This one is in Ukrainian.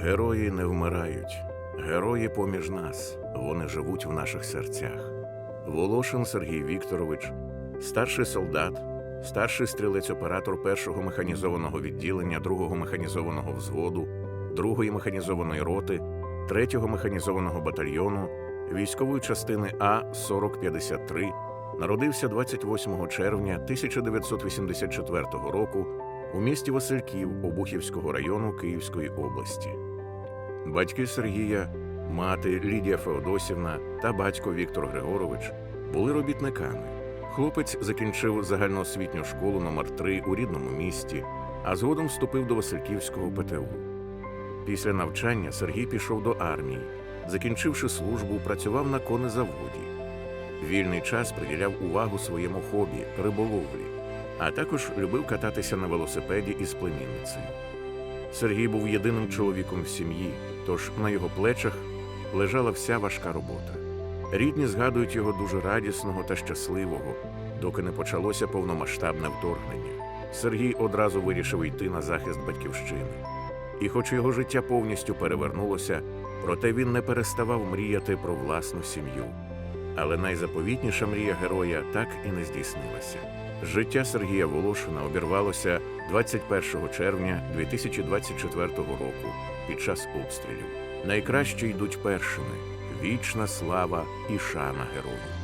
Герої не вмирають, герої поміж нас, вони живуть в наших серцях. Волошин Сергій Вікторович, старший солдат, старший стрілець-оператор першого механізованого відділення другого механізованого взводу, другої механізованої роти, третього механізованого батальйону, військової частини А 4053, народився 28 червня 1984 року у місті Васильків Обухівського району Київської області. Батьки Сергія, мати Лідія Феодосівна та батько Віктор Григорович були робітниками. Хлопець закінчив загальноосвітню школу номер 3 у рідному місті, а згодом вступив до Васильківського ПТУ. Після навчання Сергій пішов до армії. Закінчивши службу, працював на конезаводі. Вільний час приділяв увагу своєму хобі риболовлі, а також любив кататися на велосипеді із племінницею. Сергій був єдиним чоловіком в сім'ї, тож на його плечах лежала вся важка робота. Рідні згадують його дуже радісного та щасливого, доки не почалося повномасштабне вторгнення. Сергій одразу вирішив йти на захист батьківщини. І хоч його життя повністю перевернулося, проте він не переставав мріяти про власну сім'ю. Але найзаповітніша мрія героя так і не здійснилася. Життя Сергія Волошина обірвалося 21 червня 2024 року під час обстрілів. Найкраще йдуть першими вічна слава і шана герою.